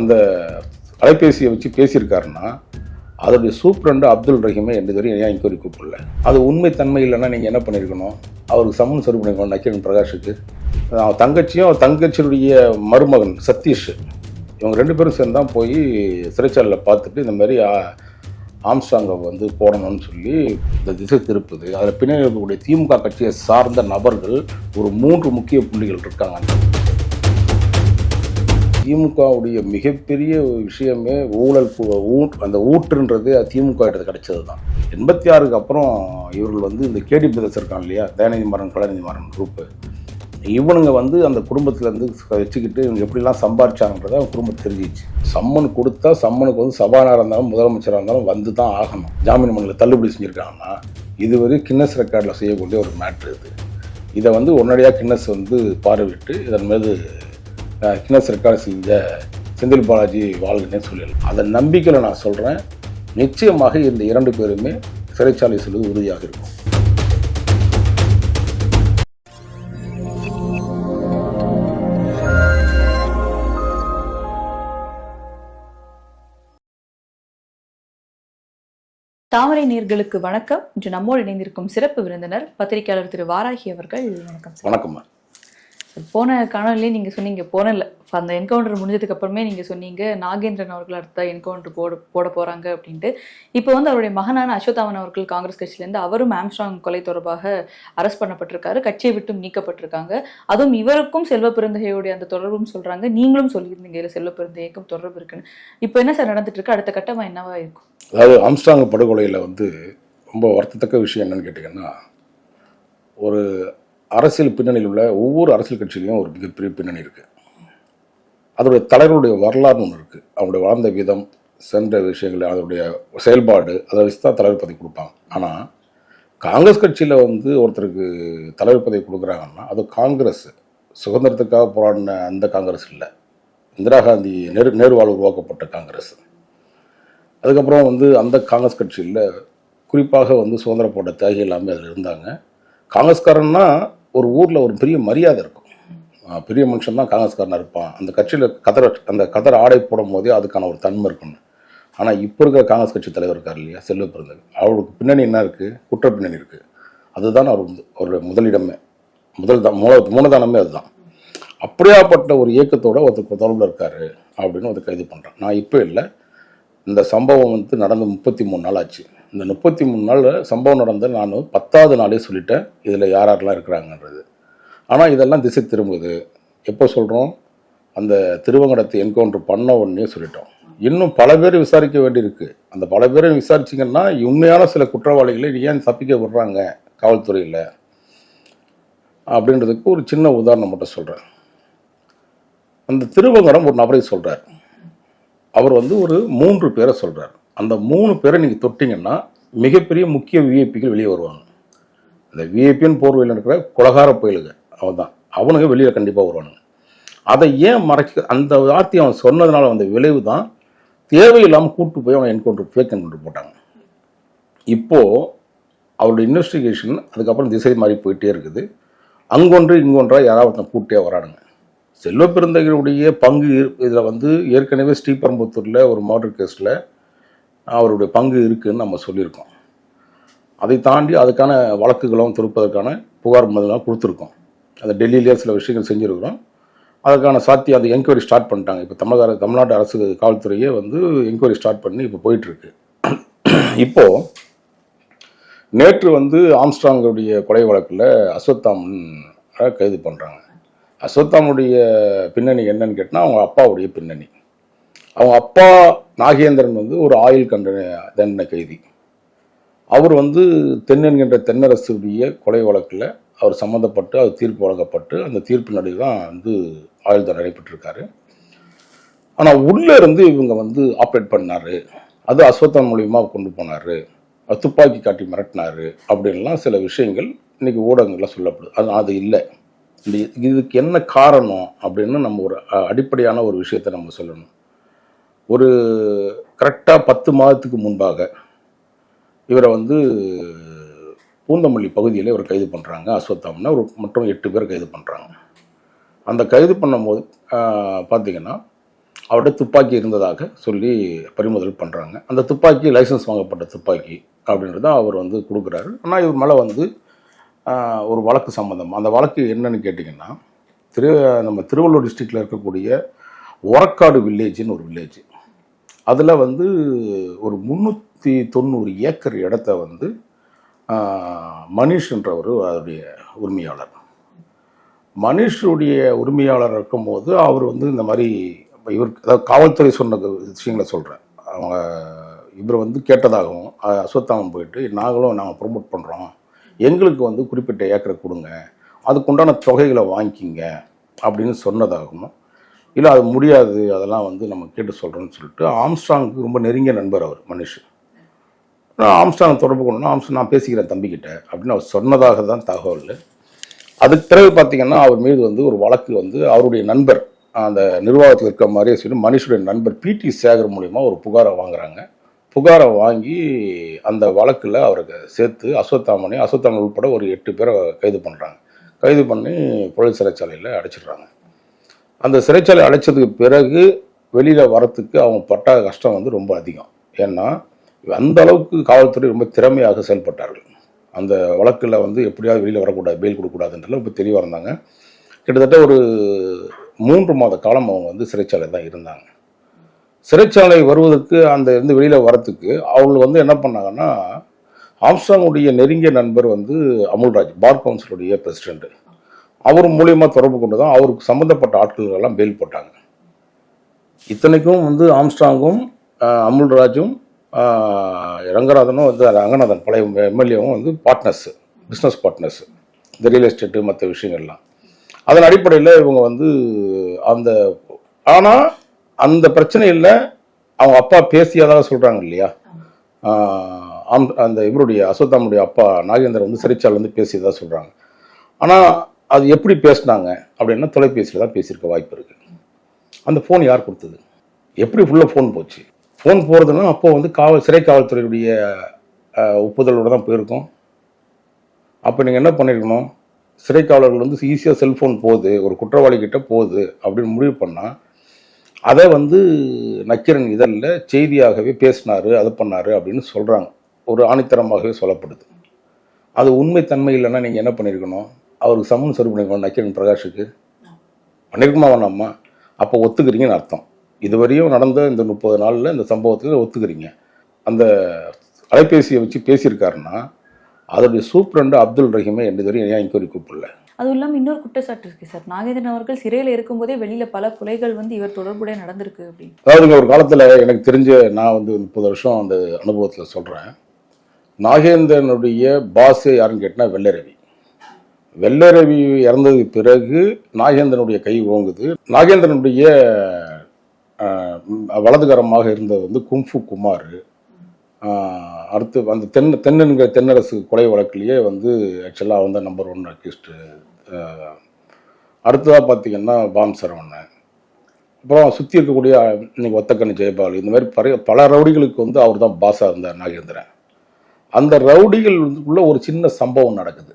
அந்த அலைபேசியை வச்சு பேசியிருக்காருன்னா அதோடைய சூப்ரண்டு அப்துல் ரஹீமை எந்த வரையும் ஏன் இன்கொயரி கூப்பிடல? அது உண்மை தன்மை இல்லைன்னா நீங்கள் என்ன பண்ணியிருக்கணும்? அவருக்கு சமன் சரி பண்ணிக்கணும் நக்கீரன் பிரகாஷுக்கு. அவன் தங்கச்சியும் அவன் தங்கச்சியுடைய மருமகன் சதீஷ். இவங்க ரெண்டு பேரும் சேர்ந்து தான் போய் சிறைச்சாலையில் பார்த்துட்டு இந்த மாதிரி ஆம்ஸ்டாங்கை வந்து போடணும்னு சொல்லி இந்த திசை திருப்புது. அதில் பின்னாடி இருக்கக்கூடிய திமுக கட்சியை சார்ந்த நபர்கள் ஒரு மூன்று முக்கிய புள்ளிகள் இருக்காங்க. திமுகவுடைய மிகப்பெரிய விஷயமே ஊழல் பு- ஊட் அந்த ஊற்றுன்றது அது திமுக கிட்ட கிடைச்சது தான் எண்பத்தி ஆறுக்கு அப்புறம் இவர்கள் வந்து இந்த கேடி பிரதர்ஸ் இருக்கான் இல்லையா? தயாநிதி மாறன் கலாநிதி மாறன் குரூப்பு இவனுங்க வந்து அந்த குடும்பத்துலேருந்து வச்சுக்கிட்டு இவங்க எப்படிலாம் சம்பாரிச்சாங்கன்றத அவங்க குடும்பம் தெரிஞ்சிச்சு. சம்மன் கொடுத்தா சம்மனுக்கு வந்து சபாநாயகராக இருந்தாலும் முதலமைச்சராக இருந்தாலும் வந்து தான் ஆகணும். ஜாமீன் மனுவில் தள்ளுபடி செஞ்சுருக்காங்கன்னா இதுவரை கின்னஸ் ரெக்கார்டில் செய்யக்கூடிய ஒரு மேட்ரு இது. இதை வந்து உடனடியாக கின்னஸ் வந்து பார்வையிட்டு இதன் மீது அஹ், கின்னஸ் ரெக்கார்டு செஞ்ச செந்தில் பாலாஜி வாழ்கனே சொல்லலாம். அந்த நம்பிக்கையில் நான் சொல்கிறேன் நிச்சயமாக இந்த இரண்டு பேருமே சிறைச்சாலை செல்வது உறுதியாக இருக்கும். தாமரை நேர்களுக்கு வணக்கம். இன்று நம்மோடு இணைந்திருக்கும் சிறப்பு விருந்தினர் பத்திரிகையாளர் திரு வாராகி அவர்கள். வணக்கம் சார். வணக்கம்மா போன காணொலியே நீங்கள் சொன்னீங்க போனல அந்த என்கவுண்டர் முடிஞ்சதுக்கு அப்புறமே நீங்கள் சொன்னீங்க நாகேந்திரன் அவர்கள் அடுத்த என்கவுண்டர் போட போட போகிறாங்க அப்படின்ட்டு. இப்போ வந்து அவருடைய மகனான அசோதாமன் அவர்கள் காங்கிரஸ் கட்சியிலேருந்து அவரும் ஆம்ஸ்ட்ராங் கொலை தொடர்பாக அரெஸ்ட் பண்ணப்பட்டிருக்காரு கட்சியை விட்டும் நீக்கப்பட்டிருக்காங்க. அதுவும் இவருக்கும் செல்வ பெருந்தகையோடைய அந்த தொடர்பும் சொல்கிறாங்க நீங்களும் சொல்லியிருந்தீங்க இதில் செல்வ பெருந்தகைக்கும் தொடர்பு இருக்குன்னு. இப்போ என்ன சார் நடந்துட்டு இருக்கு? அடுத்த கட்டமாக என்னவா இருக்கும்? அதாவது ஆம்ஸ்ட்ராங் படுகொலையில் வந்து ரொம்ப வருத்தத்தக்க விஷயம் என்னன்னு கேட்டிங்கன்னா ஒரு அரசியல் பின்னணியில் உள்ள ஒவ்வொரு அரசியல் கட்சியிலையும் ஒரு மிகப்பெரிய பின்னணி இருக்குது அதோடைய தலைவருடைய வரலாறு ஒன்று இருக்குது அவருடைய வாழ்ந்த விதம் சென்ற விஷயங்கள் அதனுடைய செயல்பாடு அதை வச்சு தான் தலைவர் பதவி கொடுப்பாங்க. ஆனால் காங்கிரஸ் கட்சியில் வந்து ஒருத்தருக்கு தலைவர் பதவி கொடுக்குறாங்கன்னா அது காங்கிரஸ். சுதந்திரத்துக்காக போராடின அந்த காங்கிரஸ் இல்லை. இந்திரா காந்தி நேரு நேருவால் உருவாக்கப்பட்ட காங்கிரஸ். அதுக்கப்புறம் வந்து அந்த காங்கிரஸ் கட்சியில் குறிப்பாக வந்து சுதந்திர போட்ட தியாகி எல்லாமே அதில் இருந்தாங்க. காங்கிரஸ்காரன்னா ஒரு ஊரில் ஒரு பெரிய மரியாதை இருக்கும். பெரிய மனுஷன் தான் காங்கிரஸ்காரனாக இருப்பான். அந்த கட்சியில் கதர் அந்த கதர் ஆடை போடும் போதே அதுக்கான ஒரு தன்மை இருக்கும்னு. ஆனால் இப்போ இருக்கிற காங்கிரஸ் கட்சி தலைவர் இருக்கார் இல்லையா செல்வ பிறந்தது. அவருக்கு பின்னணி என்ன இருக்குது குற்ற பின்னணி இருக்குது அதுதான் அவர் வந்து அவருடைய முதலிடமே. முதல் தான் மூல மூலதானமே அதுதான். அப்படியாப்பட்ட ஒரு இயக்கத்தோட ஒருத்தர் தொடர்பில் இருக்கார் அப்படின்னு ஒருத்தர் கைது பண்ணுறான் நான் இப்போ இல்லை. இந்த சம்பவம் வந்து நடந்து முப்பத்தி மூணு நாள் ஆச்சு. இந்த முப்பத்தி மூணு நாள் சம்பவம் நடந்த நான் பத்தாவது நாளே சொல்லிட்டேன். இதில் யார் யாரெல்லாம் இருக்கிறாங்கன்றது. ஆனால் இதெல்லாம் திசை திரும்புது. எப்போ சொல்கிறோம் அந்த திருவங்கடத்தை என்கவுண்டர் பண்ண உடனே சொல்லிட்டோம். இன்னும் பல பேர் விசாரிக்க வேண்டியிருக்கு. அந்த பல பேரை விசாரிச்சிங்கன்னா உண்மையான சில குற்றவாளிகளை ஏன் தப்பிக்க விடுறாங்க காவல்துறையில்? அப்படின்றதுக்கு ஒரு சின்ன உதாரணம் மட்டும் சொல்கிறேன் அந்த திருவங்கடம் ஒரு நபரை சொல்கிறார் அவர் வந்து ஒரு மூன்று பேரை சொல்கிறார் அந்த மூணு பேரை நீங்கள் தொட்டிங்கன்னா மிகப்பெரிய முக்கிய விஐபிகள் வெளியே வருவாங்க. அந்த விஐபின்னு போர்வையில் இருக்கிற குலகார புயலுங்க. அவன் தான் அவனுங்க வெளியில் கண்டிப்பாக வருவானுங்க. அதை ஏன் மறைக்க அந்த வார்த்தை அவன் சொன்னதுனால வந்த விளைவு தான் தேவையில்லாமல் கூட்டு போய் அவன் என்கவுண்டர் ஃபேக் என்கவுண்டர் போட்டாங்க. இப்போது அவருடைய இன்வெஸ்டிகேஷன் அதுக்கப்புறம் திசை மாறி போயிட்டே இருக்குது. அங்கொன்று இங்கொன்றா யாராவது கூட்டே வரானுங்க. செல்வ பெருந்தகையுடைய பங்கு இதில் வந்து ஏற்கனவே ஸ்ரீபெரும்புத்தூரில் ஒரு மர்டர் கேஸில் அவருடைய பங்கு இருக்குதுன்னு நம்ம சொல்லியிருக்கோம். அதை தாண்டி அதுக்கான வழக்குகளும் திருப்பதற்கான புகார் மனுலாம் கொடுத்துருக்கோம். அதை டெல்லியிலே சில விஷயங்கள் செஞ்சுருக்கிறோம். அதுக்கான சாத்தியம் அந்த என்கொயரி ஸ்டார்ட் பண்ணிட்டாங்க. இப்போ தமிழக தமிழ்நாட்டு தமிழ்நாடு அரசு காவல்துறையே வந்து என்கொயரி ஸ்டார்ட் பண்ணி இப்போ போயிட்டுருக்கு. இப்போது நேற்று வந்து ஆம்ஸ்ட்ராங்குடைய கொலை வழக்கில் அஸ்வத்தாமன் கைது பண்ணுறாங்க அஸ்வத்தாமுடைய பின்னணி என்னன்னு கேட்டால் அவங்க அப்பாவுடைய பின்னணி. அவங்க அப்பா நாகேந்திரன் வந்து ஒரு ஆயுள் கண்டன தண்டனை கைதி. அவர் வந்து தென் என்கின்ற தென்னரசுடைய கொலை வழக்கில் அவர் சம்மந்தப்பட்டு அவர் தீர்ப்பு வழங்கப்பட்டு அந்த தீர்ப்பு நடுவில் தான் வந்து ஆயுள் தண்டனை நடைபெற்றிருக்காரு ஆனால் உள்ளே இருந்து இவங்க வந்து ஆப்ரேட் பண்ணார். அது அஸ்வத்தன் மூலியமாக கொண்டு போனார். துப்பாக்கி காட்டி மிரட்டினாரு அப்படின்லாம் சில விஷயங்கள் இன்றைக்கி ஊடகங்களில் சொல்லப்படுது. அது அது இல்லை. இந்த இதுக்கு என்ன காரணம் அப்படின்னு நம்ம ஒரு அடிப்படையான ஒரு விஷயத்தை நம்ம சொல்லணும். ஒரு கரெக்டாக பத்து மாதத்துக்கு முன்பாக இவரை வந்து பூந்தமல்லி பகுதியில் இவர் கைது பண்ணுறாங்க அஸ்வத்தாம்னா. ஒரு மற்றும் எட்டு பேர் கைது பண்ணுறாங்க அந்த கைது பண்ணும்போது பார்த்திங்கன்னா பார்த்தீங்கன்னா அவர்கிட்ட துப்பாக்கி இருந்ததாக சொல்லி பறிமுதல் பண்ணுறாங்க அந்த துப்பாக்கி லைசன்ஸ் வாங்கப்பட்ட துப்பாக்கி அப்படின்றத அவர் வந்து கொடுக்குறாரு. ஆனால் இவர் மேலே வந்து ஒரு வழக்கு சம்மந்தம் அந்த வழக்கு என்னன்னு கேட்டிங்கன்னா திரு நம்ம திருவள்ளூர் டிஸ்ட்ரிக்டில் இருக்கக்கூடிய ஒரக்காடு வில்லேஜ்னு ஒரு வில்லேஜ் அதில் வந்து ஒரு முந்நூற்றி தொண்ணூறு ஏக்கர் இடத்த வந்து மனிஷ்ன்றவர் அதோடைய உரிமையாளர். மனிஷுடைய உரிமையாளர் இருக்கும்போது அவர் வந்து இந்த மாதிரி இவர் அதாவது காவல்துறை சொன்ன விஷயங்களை சொல்கிறேன் அவங்க இவர் வந்து கேட்டதாகவும் அஹ், அஸ்வத்தாமன் போயிட்டு நாங்களும் நாங்கள் ப்ரொமோட் பண்ணுறோம் எங்களுக்கு வந்து குறிப்பிட்ட ஏக்கரை கொடுங்க. அதுக்குண்டான தொகைகளை வாங்கிக்கிங்க அப்படின்னு சொன்னதாகவும் இல்லை அது முடியாது அதெல்லாம் வந்து நம்ம கேட்டு சொல்கிறோன்னு சொல்லிட்டு ஆம்ஸ்டாங்க்கு ரொம்ப நெருங்கிய நண்பர் அவர் மனுஷ் நான் ஆம்ஸ்டாங் தொடர்பு கொண்டு ஆம்ஸ்டாங் நான் பேசிக்கிறேன் தம்பிக்கிட்ட அப்படின்னு அவர் சொன்னதாக தான் தகவல். அதுக்கு பிறகு பார்த்தீங்கன்னா அவர் மீது வந்து ஒரு வழக்கு வந்து அவருடைய நண்பர் அந்த நிர்வாகத்தில் இருக்க மாதிரியே சொல்லி மனுஷுடைய நண்பர் பிடி சேகர் மூலிமா ஒரு புகாரை வாங்குறாங்க. புகாரை வாங்கி அந்த வழக்கில் அவருக்கு சேர்த்து அஸ்வத்தாமனை அசோத்தாமன் உட்பட ஒரு எட்டு பேரை கைது பண்ணுறாங்க கைது பண்ணி புழல் சிறைச்சாலையில் அடைச்சிடுறாங்க. அந்த சிறைச்சாலை அடைச்சதுக்கு பிறகு வெளியில் வரத்துக்கு அவங்க பட்ட கஷ்டம் வந்து ரொம்ப அதிகம். ஏன்னா அந்த அளவுக்கு காவல்துறை ரொம்ப திறமையாக செயல்பட்டார்கள். அந்த வழக்கில் வந்து எப்படியாவது வெளியில் வரக்கூடாது பெயில் கொடுக்கக்கூடாதுன்றல ரொம்ப தெளிவாக இருந்தாங்க. கிட்டத்தட்ட ஒரு மூன்று மாத காலம் அவங்க வந்து சிறைச்சாலை தான் இருந்தாங்க. சிறைச்சாலை வருவதற்கு அந்த இருந்து வெளியில் வரத்துக்கு அவங்க வந்து என்ன பண்ணாங்கன்னா ஆம்ஸ்டாங்குடைய நெருங்கிய நண்பர் வந்து அமுல்ராஜ் பார் கவுன்சிலுடைய பிரசிடென்ட்டு அவர் மூலியமாக தொடர்பு கொண்டு தான் அவருக்கு சம்மந்தப்பட்ட ஆட்கள் எல்லாம் பெயில் போட்டாங்க. இத்தனைக்கும் வந்து ஆம்ஸ்டாங்கும் அமுல்ராஜும் ரங்கநாதனும் வந்து ரங்கநாதன் பழைய எம்எல்ஏவும் வந்து பார்ட்னர்ஸு பிஸ்னஸ் பார்ட்னர்ஸ் இந்த ரியல் எஸ்டேட்டு மற்ற விஷயங்கள்லாம். அதன் அடிப்படையில் இவங்க வந்து அந்த ஆனால் அந்த பிரச்சனையில் அவங்க அப்பா பேசியதாக சொல்கிறாங்க இல்லையா? அந்த இவருடைய அசோத்தாமுடைய அப்பா நாகேந்திரன் வந்து சிறைச்சால் வந்து பேசியதாக சொல்கிறாங்க ஆனால் அது எப்படி பேசுனாங்க அப்படின்னா தொலைபேசியில் தான் பேசியிருக்க வாய்ப்பு இருக்குது அந்த ஃபோன் யார் கொடுத்தது? எப்படி ஃபுல்லாக ஃபோன் போச்சு? ஃபோன் போகிறதுனா அப்போ வந்து காவல் சிறை காவல்துறையுடைய ஒப்புதலோடு தான் போயிருக்கோம். அப்போ நீங்கள் என்ன பண்ணியிருக்கணும் சிறை காவலர்கள் வந்து ஈஸியாக செல்ஃபோன் போகுது ஒரு குற்றவாளிகிட்ட போகுது அப்படின்னு முடிவு பண்ணால் அதை வந்து நக்கீரன் இதழில் செய்தியாகவே பேசினாரு அது பண்ணாரு அப்படின்னு சொல்கிறாங்க ஒரு ஆணித்தரமாகவே சொல்லப்படுது. அது உண்மை தன்மை இல்லைன்னா நீங்கள் என்ன பண்ணியிருக்கணும் அவருக்கு சம்மன் சரி பண்ணிருக்கணும் நக்கீரன் பிரகாஷுக்கு. பண்ணிருக்குமா வேணாமா அப்போ ஒத்துக்கிறீங்கன்னு அர்த்தம். இதுவரையும் நடந்த இந்த முப்பது நாளில் இந்த சம்பவத்தில் ஒத்துக்கிறீங்க. அந்த அலைபேசியை வச்சு பேசியிருக்காருன்னா அதோடைய சூப்ரண்டு அப்துல் ரஹீமை எந்த வரையும் ஏன் என்கொயரி கூப்பிடல? அதுவும் இல்லாமல் இன்னொரு குற்றச்சாட்டு இருக்கு சார். நாகேந்திரன் அவர்கள் சிறையில் இருக்கும்போதே வெளியில பல கொலைகள் வந்து இவர் தொடர்புடைய நடந்திருக்கு அப்படின்னு. அதாவதுங்க ஒரு காலத்தில் எனக்கு தெரிஞ்ச நான் வந்து முப்பது வருஷம் அந்த அனுபவத்தில் சொல்கிறேன் நாகேந்திரனுடைய பாஸே யாருன்னு கேட்டால் வெள்ளரவி வெள்ளரவி இறந்ததுக்கு பிறகு நாகேந்திரனுடைய கை ஓங்குது. நாகேந்திரனுடைய வலதுகரமாக இருந்தது வந்து கும்ஃபு குமார். அடுத்து அந்த தென் தென்னன்கிற தென்னரசு கொலை வழக்கிலேயே வந்து ஆக்சுவலாக வந்து நம்பர் ஒன் அக்யூஸ்டு அடுத்ததாக பார்த்தீங்கன்னா பாம் சரவணன். அப்புறம் சுற்றி இருக்கக்கூடிய இன்னைக்கு ஒத்தக்கண்ணு ஜெயபால் இந்த மாதிரி பல பல ரவுடிகளுக்கு வந்து அவர் தான் பாஸாக இருந்தார் நாகேந்திரன். அந்த ரவுடிகள் உள்ள ஒரு சின்ன சம்பவம் நடக்குது.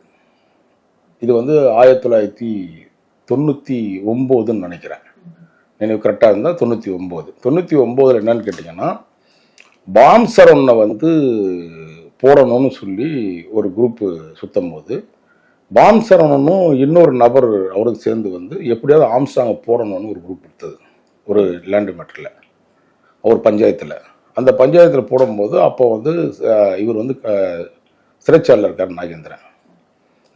இது வந்து ஆயிரத்தி தொள்ளாயிரத்தி தொண்ணூற்றி ஒம்போதுன்னு நினைக்கிறேன். நினைவு கரெக்டாக இருந்தால் தொண்ணூற்றி ஒம்பது. தொண்ணூற்றி ஒம்போதில் என்னன்னு கேட்டிங்கன்னா பாம் வந்து போடணும்னு சொல்லி ஒரு குரூப்பு சுத்தும் போது பாம் சரவணனும் இன்னொரு நபர் அவருக்கு சேர்ந்து வந்து எப்படியாவது ஆம்சாங்க போடணும்னு ஒரு குரூப் எடுத்தது. ஒரு லேண்டு மேட்டரில் ஒரு பஞ்சாயத்தில். அந்த பஞ்சாயத்தில் போடும்போது அப்போ வந்து இவர் வந்து சிறைச்சாலில் சிறைச்சாலையில் இருக்கார் நாகேந்திரன்.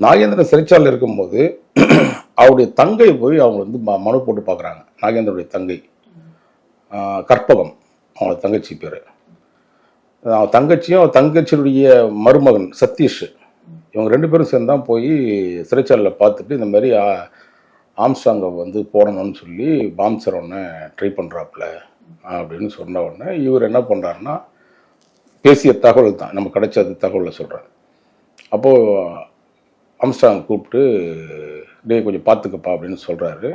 நாகேந்திரன் சிறைச்சாலில் இருக்கும்போது அவருடைய தங்கை போய் அவங்க வந்து ம- மனு போட்டு பார்க்குறாங்க. நாகேந்திரனுடைய தங்கை. கற்பகம். அவங்களோட தங்கச்சி பேர். அவன் தங்கச்சியும் அவன் தங்கச்சியுடைய மருமகன் சதீஷ். இவங்க ரெண்டு பேரும் சேர்ந்து தான் போய் சிறைச்சாலையில் பார்த்துட்டு இந்த மாதிரி ஆம்ஸ்டாங்கை வந்து போடணும்னு சொல்லி பாம்சர் ஒன்று ட்ரை பண்ணுறாப்புல அப்படின்னு சொன்ன உடனே இவர் என்ன பண்ணுறாருன்னா பேசிய தகவல் தான். நம்ம கிடைச்ச தகவலை சொல்கிறேன் அப்போது ஆம்ஸ்டாங் கூப்பிட்டு டேய் கொஞ்சம் பார்த்துக்கப்பா அப்படின்னு சொல்கிறாரு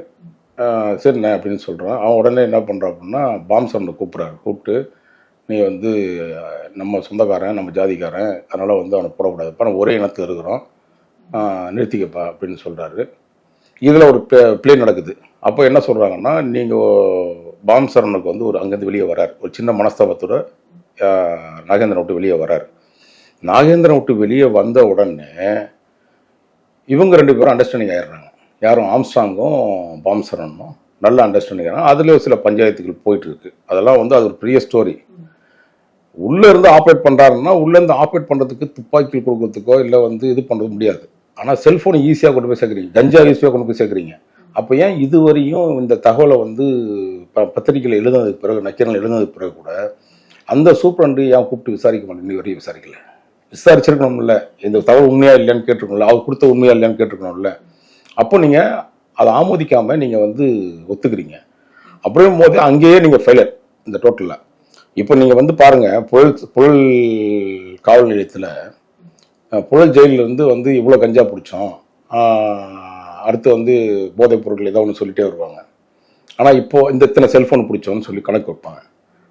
சரிண்ணே அப்படின்னு சொல்கிறான் அவன் உடனே என்ன பண்ணுறான் அப்படின்னா பாம்சனை கூப்பிட்றாரு. கூப்பிட்டு நீ வந்து நம்ம சொந்தக்காரன் நம்ம ஜாதிக்காரன். அதனால் வந்து அவனை போடக்கூடாதுப்பா நம்ம ஒரே இனத்தில் இருக்கிறோம். நிறுத்திக்கப்பா அப்படின்னு சொல்கிறாரு இதில் ஒரு பிளே நடக்குது. அப்போ என்ன சொல்கிறாங்கன்னா நீங்கள் பாம்சரனுக்கு வந்து ஒரு அங்கேருந்து வெளியே வரார். ஒரு சின்ன மனஸ்தாபத்தோட நாகேந்திரன் விட்டு வெளியே வரார். நாகேந்திரன் விட்டு வெளியே வந்த உடனே இவங்க ரெண்டு பேரும் அண்டர்ஸ்டாண்டிங் ஆயிடுறாங்க. யாரும் ஆம்ஸ்டாங்கும் பாம்சரனும் நல்ல அண்டர்ஸ்டாண்டிங் ஆகிறாங்க அதுலேயும் சில பஞ்சாயத்துகள் போயிட்டு இருக்கு அதெல்லாம் வந்து அது ஒரு பெரிய ஸ்டோரி உள்ளே இருந்து ஆப்ரேட் பண்ணுறாருன்னா உள்ளேருந்து ஆப்ரேட் பண்ணுறதுக்கு துப்பாக்கி கொடுக்கறதுக்கோ இல்லை வந்து இது பண்ணுறது முடியாது. ஆனால் செல்ஃபோன் ஈஸியாக கொண்டு போய் சேர்க்குறீங்க. கஞ்சா ஈஸியாக கொண்டு போய் சேர்க்குறீங்க. அப்போ ஏன் இதுவரையும் இந்த தகவலை வந்து ப- பத்திரிக்கையில் எழுதுனதுக்கு பிறகு நக்கீரன் எழுதுனதுக்கு பிறகு கூட அந்த சூப்பரண்டு ஏன் கூப்பிட்டு விசாரிக்க மாட்டேன்? இன்னி வரையும் விசாரிக்கலை. விசாரிச்சிருக்கணும்ல. இந்த தகவல் உண்மையா இல்லையான்னு கேட்டிருக்கணும்ல. அவர் கொடுத்த உண்மையா இல்லையான்னு கேட்டிருக்கணும்ல. அப்போ நீங்கள் அதை ஆமோதிக்காமல் நீங்கள் வந்து ஒத்துக்கிறீங்க. அப்படியும் போது அங்கேயே நீங்கள் ஃபெயிலர் இந்த டோட்டலில் இப்போ நீங்கள் வந்து பாருங்கள் புழல் புழல் காவல் நிலையத்தில் புழல் ஜெயிலில் இருந்து வந்து இவ்வளோ கஞ்சா பிடிச்சோம். அடுத்து வந்து போதைப் பொருட்கள் ஏதோ ஒன்று சொல்லிட்டே வருவாங்க. ஆனால் இப்போது இந்த இத்தனை செல்ஃபோன் பிடிச்சோன்னு சொல்லி கணக்கு வைப்பாங்க.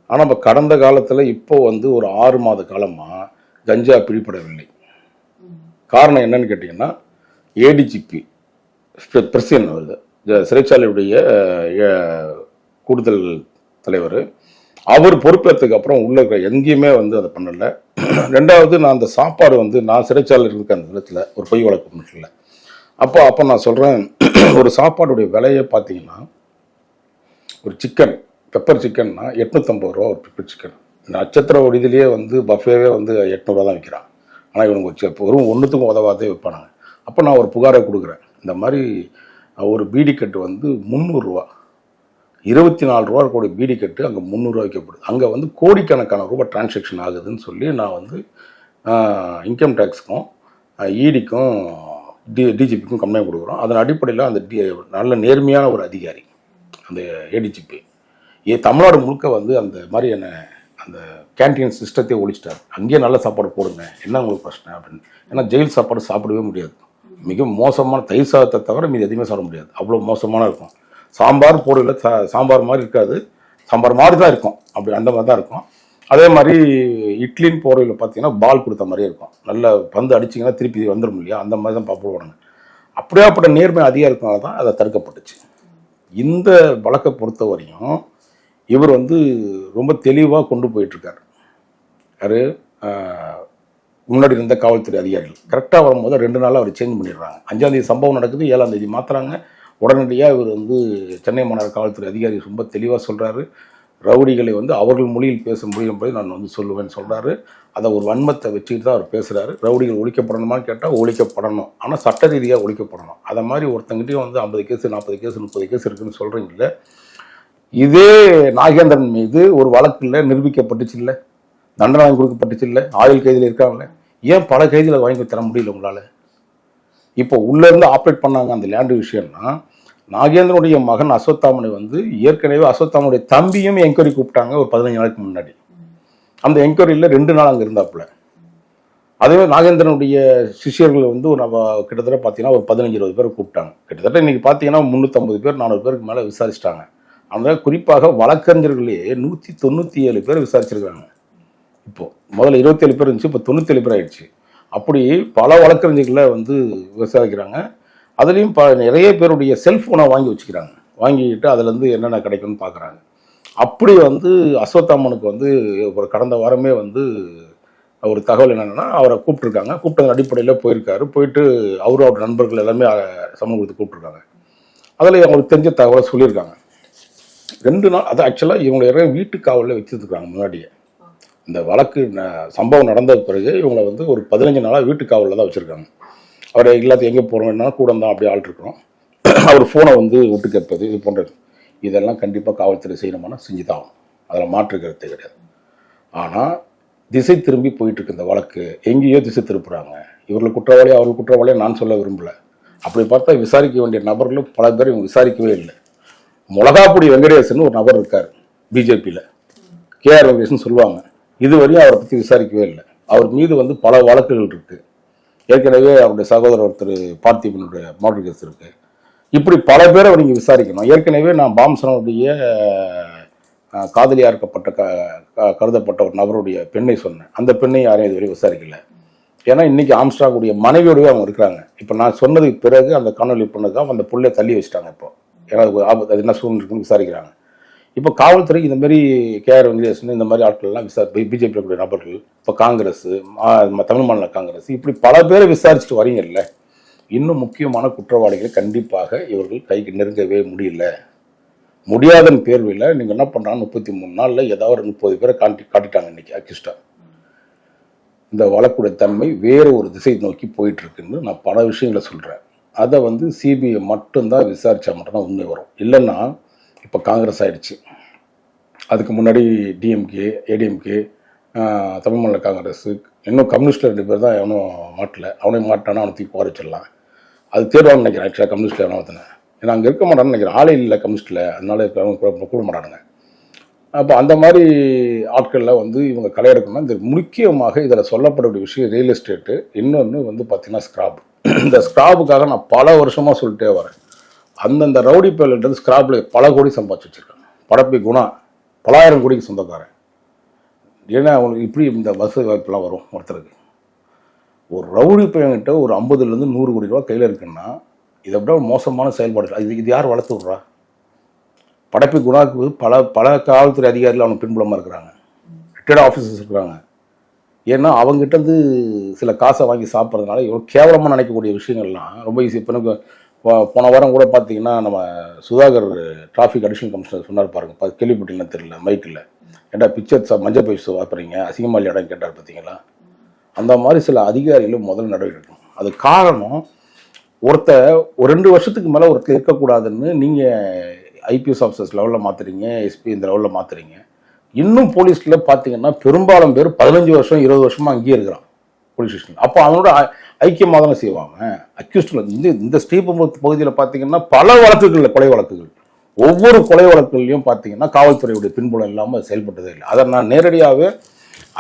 ஆனால் நம்ம கடந்த காலத்தில் இப்போ வந்து ஒரு ஆறு மாத காலமாக கஞ்சா பிடிபடவில்லை. காரணம் என்னன்னு கேட்டிங்கன்னா ஏடிஜிபி பிரசியன் வருது சிறைச்சாலையுடைய கூடுதல் தலைவர். அவர் பொறுப்பேற்றதுக்கு அப்புறம் உள்ள இருக்கிற எங்கேயுமே வந்து அதை பண்ணலை. ரெண்டாவது நான் அந்த சாப்பாடு வந்து நான் சிறைச்சாலை இருக்க அந்த இடத்துல ஒரு பொய் வழக்கு இல்லை அப்போ அப்போ நான் சொல்கிறேன் ஒரு சாப்பாடுடைய விலையை பார்த்தீங்கன்னா ஒரு சிக்கன் பெப்பர் சிக்கன்னா எட்நூற்றம்பது ரூபா ஒரு பெப்பர் சிக்கன் நட்சத்திர ஒடிதிலேயே வந்து பஃபேவே வந்து எட்நூறுவா தான் விற்கிறான் ஆனால் இவனுக்கு வச்சு வெறும் ஒன்றுத்துக்கும் உதவாதே விற்பானாங்க. அப்போ நான் ஒரு புகாரை கொடுக்குறேன். இந்த மாதிரி ஒரு பீடி கட்டு வந்து முந்நூறுரூவா இருபத்தி நாலு ரூபா இருக்கக்கூடிய பீடி கட்டு அங்கே முந்நூறுரூவா விற்கப்படுது. அங்கே வந்து கோடிக்கணக்கான ரூபாய் டிரான்சாக்ஷன் ஆகுதுன்னு சொல்லி நான் வந்து இன்கம் டேக்ஸுக்கும் இடிக்கும் e டி டிஜிபிக்கும் கம்ப்ளைண்ட் கொடுக்குறோம். அதன் அடிப்படையில் அந்த டி நல்ல நேர்மையான ஒரு அதிகாரி அந்த ஏடிஜிபி ஏ தமிழ்நாடு முழுக்க வந்து அந்த மாதிரி என்ன அந்த கேன்டீன் சிஸ்டத்தையே ஒழிச்சிட்டார். அங்கேயே நல்ல சாப்பாடு போடுங்க. என்ன உங்களுக்கு பிரச்சனை அப்படின்னு. ஏன்னா ஜெயில் சாப்பாடு சாப்பிடவே முடியாது. மிக மோசமான தயிர் சாதத்தை தவிர மீது எதுவுமே சாப்பிட முடியாது. அவ்வளோ மோசமான இருக்கும். சாம்பார் போடல. சா சாம்பார் மாதிரி இருக்காது. சாம்பார் மாதிரி தான் இருக்கும். அப்படி அந்த மாதிரி தான் இருக்கும். அதே மாதிரி இட்லின்னு போடுறதுல பார்த்தீங்கன்னா பால் கொடுத்த மாதிரியே இருக்கும். நல்ல பந்து அடிச்சிங்கன்னா திருப்பி வந்துடும் இல்லையா? அந்த மாதிரி தான் போடுவாங்க அப்படியாப்பட்ட நேர்மை அதிகம் இருக்கனால தான் அதை தடுக்கப்பட்டுச்சு. இந்த வழக்கை பொறுத்த வரையும் இவர் வந்து ரொம்ப தெளிவாக கொண்டு போயிட்டுருக்கார். யாரு? முன்னாடி இருந்த காவல்துறை அதிகாரிகள். கரெக்டாக வரும்போது ரெண்டு நாளாக அவர் சேஞ்ச் பண்ணிடுறாங்க. அஞ்சாந்தேதி சம்பவம் நடக்குது ஏழாந்தேதி மாற்றுறாங்க உடனடியாக இவர் வந்து சென்னை மாநகர காவல்துறை அதிகாரி ரொம்ப தெளிவாக சொல்கிறாரு ரவுடிகளை வந்து அவர்கள் மொழியில் பேச முடியும்படி நான் வந்து சொல்லுவேன்னு சொல்கிறாரு அதை ஒரு வன்மத்தை வச்சுக்கிட்டு தான் அவர் பேசுகிறாரு ரவுடிகள் ஒழிக்கப்படணுமான்னு கேட்டால் ஒழிக்கப்படணும். ஆனால் சட்ட ரீதியாக ஒழிக்கப்படணும். அதை மாதிரி ஒருத்தங்கிட்டையும் வந்து ஐம்பது கேஸ் நாற்பது கேஸ் முப்பது கேஸ் இருக்குன்னு சொல்கிறீங்களே இதே நாகேந்திரன் மீது ஒரு வழக்கில் நிரூபிக்கப்பட்டுச்சு இல்லை. தண்டனை வாங்கி கொடுக்கப்பட்டுச்சு இல்லை. ஆயுள் கைதியில் இருக்காங்களே ஏன் பல கைதிகளை வாங்கி தர முடியல உங்களால்? இப்போ உள்ளேருந்து ஆப்ரேட் பண்ணாங்க அந்த லேண்டு விஷயம்னா நாகேந்திரனுடைய மகன் அஸ்வத்தாமனை வந்து ஏற்கனவே அஸ்வத்தாமனுடைய தம்பியும் என்கொயரி கூப்பிட்டாங்க ஒரு பதினஞ்சு நாளைக்கு முன்னாடி. அந்த என்கொயரியில் ரெண்டு நாள் அங்கே இருந்தாப்புல. அதே நாகேந்திரனுடைய சிஷியர்கள் வந்து ஒரு நம்ம கிட்டத்தட்ட பார்த்தீங்கன்னா ஒரு பதினஞ்சு இருபது பேர் கூப்பிட்டாங்க. கிட்டத்தட்ட இன்றைக்கி பார்த்தீங்கன்னா முந்நூற்றம்பது பேர் நானூறு பேருக்கு மேலே விசாரிச்சிட்டாங்க. அந்த குறிப்பாக வழக்கறிஞர்களே நூற்றி தொண்ணூற்றி ஏழு பேர் விசாரிச்சிருக்காங்க இப்போது முதல்ல இருபத்தேழு பேர் இருந்துச்சு இப்போ தொண்ணூற்றேழு பேர் ஆயிடுச்சு. அப்படி பல வழக்கறிஞர்களை வந்து விசாரிக்கிறாங்க. அதுலேயும் ப நிறைய பேருடைய செல்ஃபோனை வாங்கி வச்சுக்கிறாங்க. வாங்கிக்கிட்டு அதுலேருந்து என்னென்ன கிடைக்கும்னு பார்க்குறாங்க அப்படி வந்து அஸ்வத்தாமனுக்கு வந்து ஒரு கடந்த வாரமே வந்து ஒரு தகவல் என்னென்னா அவரை கூப்பிட்ருக்காங்க கூப்பிட்டது அடிப்படையில் போயிருக்காரு. போயிட்டு அவரோட அவர் நண்பர்கள் எல்லாமே அஹ், கொடுத்து கூப்பிட்ருக்காங்க அதில் அவங்களுக்கு தெரிஞ்ச தகவலை சொல்லியிருக்காங்க. ரெண்டு நாள் அது ஆக்சுவலாக இவங்களை யாரையும் வீட்டு காவலில் வச்சுருக்காங்க முன்னாடியே. இந்த வழக்கு ந- சம்பவம் நடந்த பிறகு இவங்களை வந்து ஒரு பதினஞ்சு நாளாக வீட்டு காவலில் தான் வச்சுருக்காங்க. அவர் எல்லாத்தையும் எங்கே போகிறோம்னா கூட தான் அப்படியே ஆள் இருக்கிறோம். அவர் ஃபோனை வந்து விட்டு கேட்பது இது போன்றது. இதெல்லாம் கண்டிப்பாக காவல்துறை செய்யணுமானா செஞ்சு தான் அதில் மாற்று கருத்து கிடையாது. ஆனால் திசை திரும்பி போயிட்டுருக்கு இந்த வழக்கு. எங்கேயோ திசை திருப்புறாங்க. இவர்கள் குற்றவாளி அவர்கள் குற்றவாளியை நான் சொல்ல விரும்பல. அப்படி பார்த்தா விசாரிக்க வேண்டிய நபர்களும் பல பேர் இவங்க விசாரிக்கவே இல்லை. மிளகாப்புடி வெங்கடேசன் ஒரு நபர் இருக்கார் பிஜேபியில். கேஆர் வெங்கடேசன் சொல்லுவாங்க. இதுவரையும் அவரை பற்றி விசாரிக்கவே இல்லை. அவர் மீது வந்து பல வழக்குகள் இருக்குது ஏற்கனவே அவருடைய சகோதரர் ஒருத்தர் பார்த்திபனுடைய மாடல் கேஸ் இருக்குது இப்படி பல பேரை நீங்கள் விசாரிக்கணும். ஏற்கனவே நான் பாம்சனுடைய காதலியாக காதலியா இருக்கப்பட்ட க க- கருதப்பட்ட ஒரு நபருடைய பெண்ணை சொன்னேன். அந்த பெண்ணை யாரையும் இதுவரை விசாரிக்கல. ஏன்னா இன்னைக்கு ஆம்ஸ்டாங்குடைய மனைவியோடவே அவங்க இருக்கிறாங்க. இப்போ நான் சொன்னதுக்கு பிறகு அந்த காணொலி பொண்ணுக்காக அந்த புள்ளை தள்ளி வச்சுட்டாங்க இப்போ. ஏன்னா அது ஆபத்து அது என்ன சூழ்நிலை இருக்குன்னு விசாரிக்கிறாங்க. இப்போ காவல்துறை இந்த மாதிரி கேஆர் வெங்கடேசன் இந்த மாதிரி ஆட்கள்லாம் விசாரி பிஜேபி இருக்கக்கூடிய நபர்கள் இப்போ காங்கிரஸ் மா- தமிழ் மாநில காங்கிரஸ் இப்படி பல பேரை விசாரிச்சுட்டு வரீங்கல்ல இன்னும் முக்கியமான குற்றவாளிகளை கண்டிப்பாக இவர்கள் கைக்கு நெருங்கவே முடியல. முடியாதன் பேர்வையில் நீங்கள் என்ன பண்ணுறாங்க முப்பத்தி மூணு நாளில் ஏதாவது ஒரு முப்பது பேரை காட்டி காட்டிட்டாங்க இன்னைக்கு அக்யூஸ்டா. இந்த வழக்குடைய தன்மை வேறு ஒரு திசை நோக்கி போயிட்டு இருக்குன்னு நான் பல விஷயங்களை சொல்கிறேன் அதை வந்து சிபிஐ மட்டும்தான் விசாரிச்சா மட்டும்தான் உண்மை வரும். இல்லைன்னா இப்போ காங்கிரஸ் ஆயிடுச்சு. அதுக்கு முன்னாடி டிஎம்கே ஏடிஎம்கே தமிழ் காங்கிரஸு காங்கிரஸ் இன்னும் கம்யூனிஸ்டில் ரெண்டு பேர் தான் எவனும் மாட்டல. அவனையும் மாட்டானா அவனை தூக்கி போற வச்சிடலாம் அது தேர்வான்னு நினைக்கிறேன். ஆக்சுவலாக கம்யூனிஸ்டில் எவனோ ஒருத்தனை ஏன்னா அங்கே இருக்க மாட்டான்னு நினைக்கிறேன். ஆளே இல்லை கம்யூனிஸ்டில். அதனால கூட கூட மாட்டானுங்க. அப்போ அந்த மாதிரி ஆட்களில் வந்து இவங்க களை எடுக்கணும்னா இந்த முக்கியமாக இதில் சொல்லப்படக்கூடிய விஷயம் ரியல் எஸ்டேட்டு இன்னொன்று வந்து பார்த்திங்கன்னா ஸ்கிராப் இந்த ஸ்கிராபுக்காக நான் பல வருஷமாக சொல்லிட்டே வரேன். அந்தந்த ரவுடி பேர்ன்றது ஸ்கிராப்பில் பல கோடி சம்பாதிச்சு வச்சிருக்காங்க. படப்பி குணா பலாயிரம் கோடிக்கு சொந்தக்காரன். ஏன்னா அவங்களுக்கு இப்படி இந்த வசதி வாய்ப்புலாம் வரும் ஒருத்தருக்கு. ஒரு ரவுடி பையன்கிட்ட ஒரு ஐம்பதுலேருந்து நூறு கோடி ரூபா கையில் இருக்குன்னா இதை விட மோசமான செயல்பாடு. இது இது யார் வளர்த்து விட்றா? படப்பி குணாவுக்கு பல பல காவல்துறை அதிகாரிகள் அவனுக்கு பின்புலமாக இருக்கிறாங்க. ரிட்டையர்ட் ஆஃபீஸர்ஸ் இருக்கிறாங்க ஏன்னா அவங்ககிட்டருந்து சில காசை வாங்கி சாப்பிட்றதுனால இவ்வளோ கேவலமாக நினைக்கக்கூடிய விஷயங்கள்லாம் ரொம்ப ஈஸி இப்போ எனக்கு போன வாரம் கூட பார்த்தீங்கன்னா நம்ம சுதாகர் டிராஃபிக் அடிஷனல் கமிஷனர் சொன்னார் பாருங்க. பா- கேள்விப்பட்டீங்கன்னா தெரியல மைக்கில் ஏன்டா பிக்சர் சா மஞ்சள் பைஸ் வாப்புறீங்க அசிங்கமாலி இடம் கேட்டார் பார்த்தீங்களா அந்த மாதிரி சில அதிகாரிகளும் முதல்ல நடவடிக்கை எடுக்கணும். அது காரணம் ஒருத்த ஒரு ரெண்டு வருஷத்துக்கு மேலே ஒருத்தர் இருக்கக்கூடாதுன்னு நீங்கள் ஐபிஎஸ் ஆஃபீஸர்ஸ் லெவலில் மாற்றுறீங்க எஸ்பி இந்த லெவலில் மாற்றுறீங்க இன்னும் போலீஸில் பார்த்தீங்கன்னா பெரும்பாலும் பேர் பதினஞ்சு வருஷம் இருபது வருஷமா அங்கேயே இருக்கிறான் போலீஸ் ஸ்டேஷன் அப்போ அவனோட ஐக்கியமாக தானே செய்வாங்க அக்யூஸ்டில் இந்த இந்த ஸ்ரீபெரும்புத்தூர் பகுதியில் பார்த்தீங்கன்னா பல வழக்குகள் கொலை வழக்குகள். ஒவ்வொரு கொலை வழக்குகள்லையும் பார்த்தீங்கன்னா காவல்துறையுடைய பின்புலம் இல்லாமல் செயல்பட்டதே இல்லை. அதை நான் நேரடியாகவே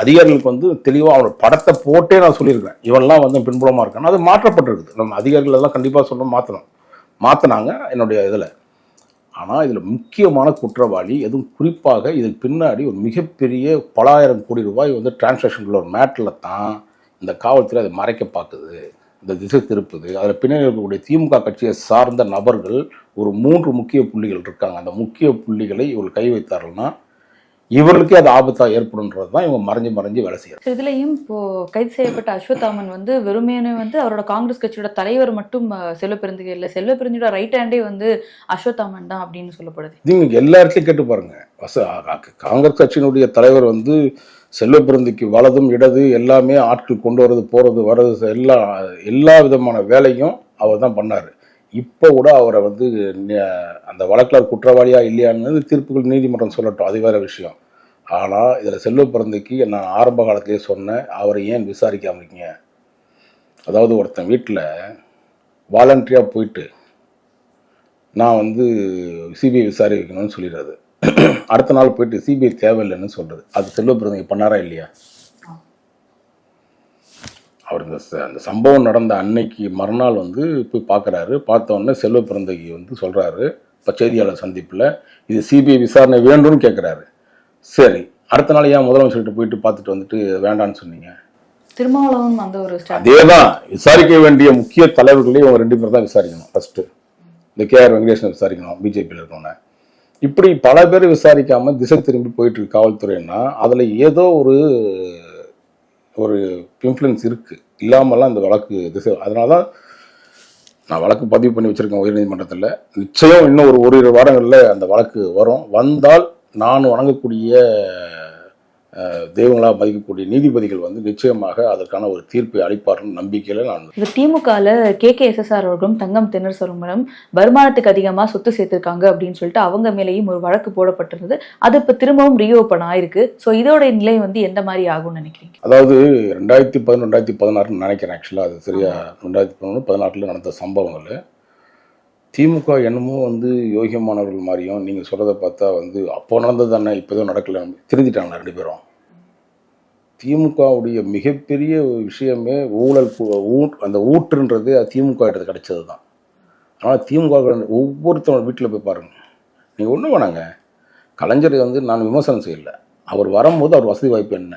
அதிகாரிகளுக்கு வந்து தெளிவாக அவனோட படத்தை போட்டே நான் சொல்லியிருக்கேன் இவன்லாம் வந்து பின்புலமாக இருக்கான்னு அது மாற்றப்பட்டிருக்குது. நம்ம அதிகாரிகள் எல்லாம் கண்டிப்பாக சொல்ல மாற்றணும் மாற்றினாங்க என்னுடைய இதில். ஆனால் இதில் முக்கியமான குற்றவாளி எதுவும் குறிப்பாக இதுக்கு பின்னாடி ஒரு மிகப்பெரிய பலாயிரம் கோடி ரூபாய் வந்து டிரான்சாக்ஷன் ஒரு மேட்டில் தான் இந்த காவல்துறை அதை மறைக்க பார்க்குது. இந்த திசை திருப்புது. அதில் பின்னணி இருக்கக்கூடிய திமுக கட்சியை சார்ந்த நபர்கள் ஒரு மூன்று முக்கிய புள்ளிகள் இருக்காங்க. அந்த முக்கிய புள்ளிகளை இவர் கை வைத்தார்கள்னா இவர்களுக்கே அது ஆபத்தாக ஏற்படுன்றது தான் இவங்க மறைஞ்சு மறைஞ்சு வேலை செய்யறது. So, இதுலயும் இப்போ கைது செய்யப்பட்ட அஸ்வத்தாமன் வந்து வெறுமையான வந்து அவரோட காங்கிரஸ் கட்சியோட தலைவர் மட்டும் செல்வ பெருந்துகை இல்ல. செல்வ பெருந்தியோட ரைட் ஹேண்டே வந்து அஸ்வத்தாமன் தான் அப்படின்னு சொல்லப்படுது. நீங்கள் எல்லா இடத்துலையும் கேட்டு பாருங்க. காங்கிரஸ் கட்சியினுடைய தலைவர் வந்து செல்வ பிறந்திக்கு வலதும் இடது எல்லாமே ஆட்கள் கொண்டு வர்றது போகிறது வர்றது எல்லா எல்லா விதமான வேலையும் அவர் தான் பண்ணார். இப்போ கூட அவரை வந்து அந்த வழக்கில் குற்றவாளியா இல்லையான்னு தீர்ப்புகள் நீதிமன்றம் சொல்லட்டும். அது வேற விஷயம். ஆனால் இதில் செல்வ பிறந்தைக்கு நான் ஆரம்ப காலத்திலே சொன்னேன் அவரை ஏன் விசாரிக்காம இருக்கீங்க? அதாவது ஒருத்தன் வீட்டில் வாலண்டரியாக போயிட்டு நான் வந்து சிபிஐ விசாரி வைக்கணும்னு சொல்லிடுறது அடுத்த நாள் போயிட்டு சிபிஐ தேவையில்லைன்னு சொல்கிறது அது செல்வ பிறந்தைக்கு பண்ணாரா இல்லையா? அவர் இந்த அந்த சம்பவம் நடந்த அன்னைக்கு மறுநாள் வந்து போய் பார்க்குறாரு பார்த்த உடனே செல்வ பிறந்தகி வந்து சொல்கிறாரு இப்போ செய்தியாளர் சந்திப்பில் இது சிபிஐ விசாரணை வேண்டும்னு கேட்குறாரு சரி அடுத்த நாள் ஏன் முதலமைச்சர்கிட்ட போயிட்டு பார்த்துட்டு வந்துட்டு வேண்டான்னு சொன்னீங்க? திருமாவளவன் அந்த ஒரு ஸ்டாண்ட் அதேதான் விசாரிக்க வேண்டிய முக்கிய தலைவர்களே இவங்க ரெண்டு பேர் தான் விசாரிக்கணும் ஃபர்ஸ்ட் இந்த கேஆர் வெங்கடேசன் விசாரிக்கணும் பிஜேபியில் இருக்கவங்க இப்படி பல பேர் விசாரிக்காம திசை திரும்பி போயிட்டு இருக்கு காவல்துறைன்னா அதுல ஏதோ ஒரு ஒரு இன்ஃப்ளூயன்ஸ் இருக்குது இல்லாமலாம் இந்த வழக்கு திசை அதனால தான் நான் வழக்கு பதிவு பண்ணி வச்சுருக்கேன் உயர்நீதிமன்றத்தில். நிச்சயம் இன்னும் ஒரு ஒரு வாரங்களில் அந்த வழக்கு வரும். வந்தால் நான் வணங்கக்கூடிய தெய்வங்களாக மதிக்கக்கூடிய நீதிபதிகள் வந்து நிச்சயமாக அதற்கான ஒரு தீர்ப்பை அளிப்பார்னு நம்பிக்கையில் நான் இது திமுகல கே கே எஸ்எஸ்ஆர் அவர்களும் தங்கம் தென்னர் சருமரம் வருமானத்துக்கு அதிகமா சொத்து சேர்த்திருக்காங்க அப்படின்னு சொல்லிட்டு அவங்க மேலேயும் ஒரு வழக்கு போடப்பட்டிருந்தது. அது இப்ப திரும்பவும் ரீஓப்பன் ஆயிருக்கு. சோ இதோட நிலை வந்து எந்த மாதிரி ஆகும்னு நினைக்கிறீங்க? அதாவது ரெண்டாயிரத்தி பதினொன்று ரெண்டாயிரத்தி பதினாறுன்னு நினைக்கிறேன் ஆக்சுவலாக அது சரியா ரெண்டாயிரத்தி பதினொன்று பதினாறில் நடந்த சம்பவங்கள். திமுக என்னமோ வந்து யோகியமானவர்கள் மாதிரியும் நீங்கள் சொல்கிறத பார்த்தா வந்து அப்போ நடந்தது தானே இப்போ எதுவும் நடக்கல திருந்திட்டாங்க ரெண்டு பேரும். திமுகவுடைய மிகப்பெரிய விஷயமே ஊழல் அந்த ஊற்றுன்றது அது திமுக கிட்ட கிடைச்சது தான் ஆனால் திமுக ஒவ்வொருத்தவங்க வீட்டில் போய் பாருங்கள் நீங்கள் ஒன்றும் வேணாங்க. கலைஞரை வந்து நான் விமர்சனம் செய்யலை. அவர் வரும்போது அவர் வசதி வாய்ப்பு என்ன?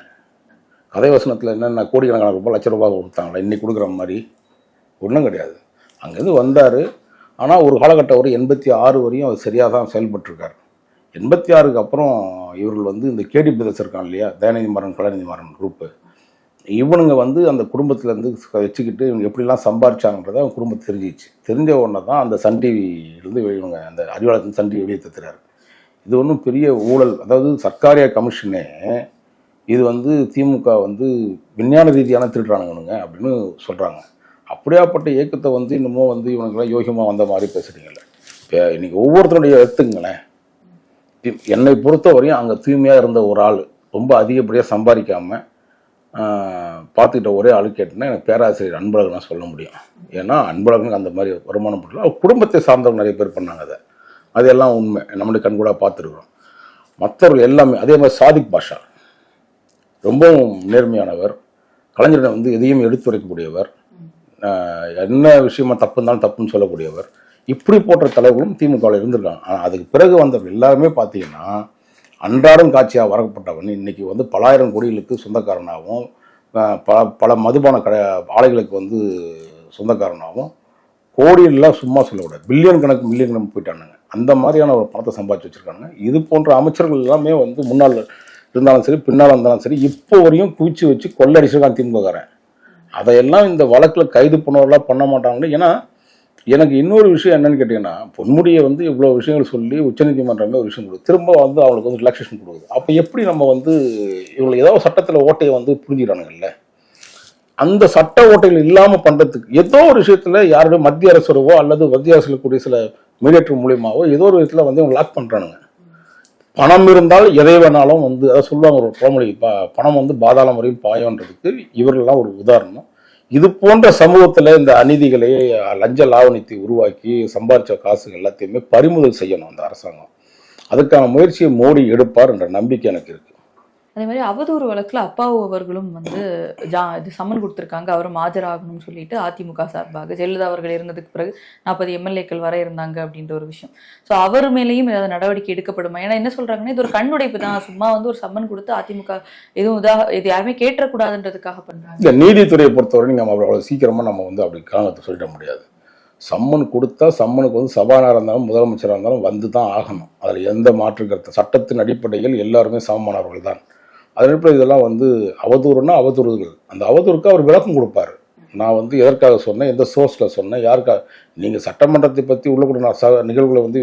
கதை வசனத்தில் என்னென்ன கோடிக்கணக்கான ரூபாய் லட்ச ரூபாய் கொடுத்தாங்களா? இன்னைக்கு கொடுக்குற மாதிரி ஒன்றும் கிடையாது. அங்கேருந்து வந்தார். ஆனால் ஒரு காலகட்டம் ஒரு எண்பத்தி ஆறு வரையும் அவர் சரியாக தான் செயல்பட்டுருக்கார். எண்பத்தி ஆறுக்கு அப்புறம் இவர்கள் வந்து இந்த கேடி பிரதர்ஸ் இருக்கான் இல்லையா? தயாநிதி மாறன் கலாநிதி மாறன் குரூப்பு இவனுங்க வந்து அந்த குடும்பத்துல இருந்து வச்சுக்கிட்டு இவங்க எப்படிலாம் சம்பாரிச்சாங்கன்றத அவங்க குடும்பம் தெரிஞ்சிச்சு. தெரிஞ்ச உடனே தான் அந்த சன் டிவியிலேருந்து இவங்க அந்த அறிவாளத்தின் சன் டிவி வெளியே தத்துறாரு. இது ஒன்றும் பெரிய ஊழல். அதாவது சர்க்காரிய கமிஷனே இது வந்து திமுக வந்து விஞ்ஞான ரீதியான திருட்டுறானுங்கனுங்க அப்படின்னு சொல்கிறாங்க அப்படியாப்பட்ட இயக்கத்தை வந்து இன்னமும் வந்து இவனுக்கெல்லாம் யோகியமாக வந்த மாதிரி பேசுறீங்கல்ல இப்போ இன்றைக்கி ஒவ்வொருத்தருடைய எடுத்துங்களேன் என்னை பொறுத்த வரையும் அங்கே தூய்மையாக இருந்த ஒரு ஆள் ரொம்ப அதிகப்படியாக சம்பாதிக்காமல் பார்த்துக்கிட்ட ஒரே ஆள் கேட்டேன்னா எனக்கு பேராசிரியர் அன்பழகன் சொல்ல முடியும். ஏன்னா அன்பழகனுக்கு அந்த மாதிரி வருமானம் பண்ணல அவர் குடும்பத்தை சார்ந்தவங்க நிறைய பேர் பண்ணாங்க அதை. அதெல்லாம் உண்மை. நம்மளுடைய கண்கூடாக பார்த்துருக்குறோம் மற்றவர்கள் எல்லாமே அதே மாதிரி சாதிக் பாஷா. ரொம்பவும் நேர்மையானவர். கலைஞரிடம் வந்து எதையும் எடுத்துரைக்கக்கூடியவர். என்ன விஷயமா தப்பு இருந்தாலும் தப்புன்னு சொல்லக்கூடியவர். இப்படி போன்ற தலைவர்களும் திமுகவில் இருந்திருக்காங்க. ஆனால் அதுக்கு பிறகு வந்தவர்கள் எல்லாருமே பார்த்தீங்கன்னா அன்றாடம் காட்சியாக வரப்பட்டவன் இன்னைக்கு வந்து பலாயிரம் கோடிகளுக்கு சொந்தக்காரனாகவும் பல பல மதுபான கடை ஆலைகளுக்கு வந்து சொந்தக்காரனாகவும் கோடியெல்லாம் சும்மா சொல்லக்கூடாது பில்லியன் கணக்கு மில்லியன் கணக்கு போயிட்டானுங்க. அந்த மாதிரியான ஒரு பணத்தை சம்பாதிச்சு வச்சுருக்காங்க இது போன்ற அமைச்சர்கள் எல்லாமே வந்து முன்னால் இருந்தாலும் சரி பின்னால் இருந்தாலும் சரி இப்போ வரையும் குவிச்சு வச்சு கொள்ளடிச்சிருக்கான் திமுககாரன். அதையெல்லாம் இந்த வழக்கில் கைது பண்ணவர்களாம் பண்ண மாட்டாங்களே. ஏன்னா எனக்கு இன்னொரு விஷயம் என்னன்னு கேட்டிங்கன்னா பொன்முடியை வந்து இவ்வளோ விஷயங்கள் சொல்லி உச்சநீதிமன்றமே ஒரு விஷயம் கொடுக்குது. திரும்ப வந்து அவளுக்கு வந்து ரிலாக்ஸேஷன் கொடுக்குது. அப்போ எப்படி நம்ம வந்து இவங்களை ஏதோ சட்டத்தில் ஓட்டையை வந்து புரிஞ்சுக்கிறானுங்கல்ல? அந்த சட்ட ஓட்டைகள் இல்லாமல் பண்ணுறதுக்கு ஏதோ ஒரு விஷயத்தில் யாருடைய மத்திய அரசரவோ அல்லது மத்திய அரசுல கூடிய சில மீடியேட்டர் மூலியமாவோ ஏதோ ஒரு விதத்தில் வந்து இவங்க லாக் பண்ணுறானுங்க பணம் இருந்தால் எதை வேணாலும் வந்து அதை சொல்லுவாங்க ஒரு பழமொழி பணம் வந்து பாதாளம் முறையும் பாயன்றதுக்கு இவர்கள்லாம் ஒரு உதாரணம். இது போன்ற சமூகத்தில் இந்த அநீதிகளை லஞ்ச லாவணித்தை உருவாக்கி சம்பாதிச்ச காசுகள் எல்லாத்தையுமே பறிமுதல் செய்யணும் அந்த அரசாங்கம். அதுக்கான முயற்சியை மோடி எடுப்பார் என்ற நம்பிக்கை எனக்கு இருக்கு. அதே மாதிரி அவதூறு வழக்கில் அப்பாவு அவர்களும் வந்து ஜா இது சம்மன் கொடுத்துருக்காங்க. அவரும் ஆஜராகணும்னு சொல்லிட்டு அதிமுக சார்பாக ஜெயலலிதா அவர்கள் இருந்ததுக்கு பிறகு நாற்பது எம்எல்ஏக்கள் வர இருந்தாங்க அப்படின்ற ஒரு விஷயம். ஸோ அவர் மேலேயும் ஏதாவது நடவடிக்கை எடுக்கப்படுமா? ஏன்னா என்ன சொல்கிறாங்கன்னா இது ஒரு கண்ணுடைப்பு தான். சும்மா வந்து ஒரு சம்மன் கொடுத்து அதிமுக எதுவும் இதாக இது யாருமே கேட்டக்கூடாதுன்றதுக்காக பண்ணுறாங்க இந்த நீதித்துறையை பொறுத்தவரை நம்ம அவ்வளோ சீக்கிரமாக நம்ம வந்து அப்படி காலத்தை சொல்லிட முடியாது. சம்மன் கொடுத்தா சம்மனுக்கு வந்து சபாநாயகர் இருந்தாலும் முதலமைச்சராக இருந்தாலும் வந்து தான் ஆகணும். அதில் எந்த மாற்று கருத்து சட்டத்தின் அடிப்படையில் எல்லாருமே சமமானவர்கள் தான் அதன் அடிப்படையில் இதெல்லாம் வந்து அவதூறுனா அவதூறுகள். அந்த அவதூறுக்கு அவர் விளக்கம் கொடுப்பாரு. நான் வந்து எதற்காக சொன்னேன்? எந்த சோர்ஸில் சொன்னேன்? யாருக்காக நீங்கள் சட்டமன்றத்தை பற்றி உள்ள கூட நான் ச நிகழ்வுகளை வந்து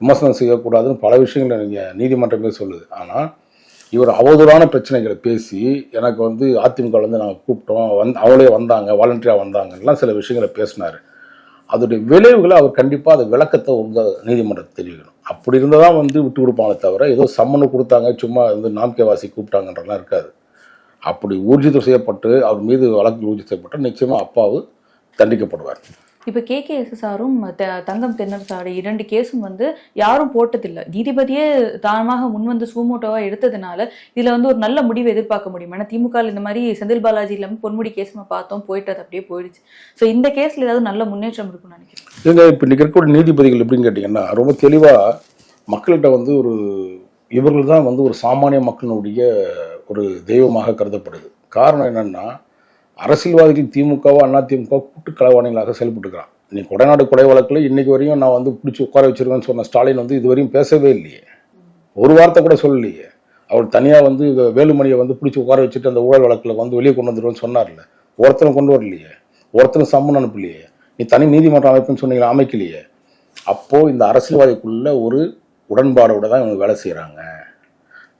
விமர்சனம் செய்யக்கூடாதுன்னு பல விஷயங்களை நீங்கள் நீதிமன்றமே சொல்லுது. ஆனால் இவர் அவதூறான பிரச்சனைகளை பேசி எனக்கு வந்து அதிமுக வந்து நாங்கள் கூப்பிட்டோம் வந் அவங்களே வந்தாங்க வாலண்டியராக வந்தாங்கலாம் சில விஷயங்களை பேசினார். அதோடைய விளைவுகளை அவர் கண்டிப்பாக அது விளக்கத்தை உங்கள் நீதிமன்றத்தை தெரிவிக்கணும். அப்படி இருந்தால் தான் வந்து விட்டு கொடுப்பாங்களே தவிர ஏதோ சம்மனு கொடுத்தாங்க சும்மா வந்து நாம்கேவாசி கூப்பிட்டாங்கன்றலாம் இருக்காது. அப்படி ஊர்ஜிதம் செய்யப்பட்டு அவர் மீது வழக்கு ஊர்ஜிதம் செய்யப்பட்டு நிச்சயமாக அப்பாவு தண்டிக்கப்படுவார். இப்போ கே. கே. எஸ்எஸ்ஆரும் தங்கம் தென்னரசாடு இரண்டு கேஸும் வந்து யாரும் போட்டதில்லை. நீதிபதியே தானமாக முன்வந்து சூமோட்டோவாக எடுத்ததுனால இதில் வந்து ஒரு நல்ல முடிவு எதிர்பார்க்க முடியும். ஏன்னா திமுக இந்த மாதிரி செந்தில் பாலாஜி இல்லாமல் பொன்முடி கேஸ் நம்ம பார்த்தோம் போயிட்டு அது அப்படியே போயிடுச்சு. ஸோ இந்த கேஸில் ஏதாவது நல்ல முன்னேற்றம் இருக்கும்னு நினைக்கிறேன் இப்போ இன்னைக்கு இருக்கக்கூடிய நீதிபதிகள் எப்படின்னு கேட்டிங்கன்னா ரொம்ப தெளிவாக மக்கள்கிட்ட வந்து ஒரு இவர்கள் தான் வந்து ஒரு சாமானிய மக்களினுடைய ஒரு தெய்வமாக கருதப்படுது. காரணம் என்னென்னா அரசியல்வாதிகள் திமுகவோ அண்ணா திமுக கூட்டு களவாணிகளாக செயல்பட்டுக்கிறான். இன்னைக்கு கொடைநாடு கொலை வழக்கில் இன்னைக்கு வரையும் நான் வந்து பிடிச்சி உட்கார வச்சிருக்கேன்னு சொன்ன ஸ்டாலின் வந்து இது வரையும் பேசவே இல்லையே. ஒரு வார்த்தை கூட சொல்லலையே. அவர் தனியாக வந்து வேலுமணியை வந்து பிடிச்சி உட்கார வச்சுட்டு அந்த ஊழல் வழக்கில் வந்து வெளியே கொண்டு வந்துடுவோம்னு சொன்னார்ல. ஒருத்தனை கொண்டு வரலையே. ஒருத்தனை சம்மன் அனுப்பலையே. நீ தனி நீதிமன்றம் அமைப்புன்னு சொன்னீங்களா அமைக்கலையே. அப்போது இந்த அரசியல்வாதிக்குள்ள ஒரு உடன்பாடோடு தான் இவங்க வேலை செய்கிறாங்க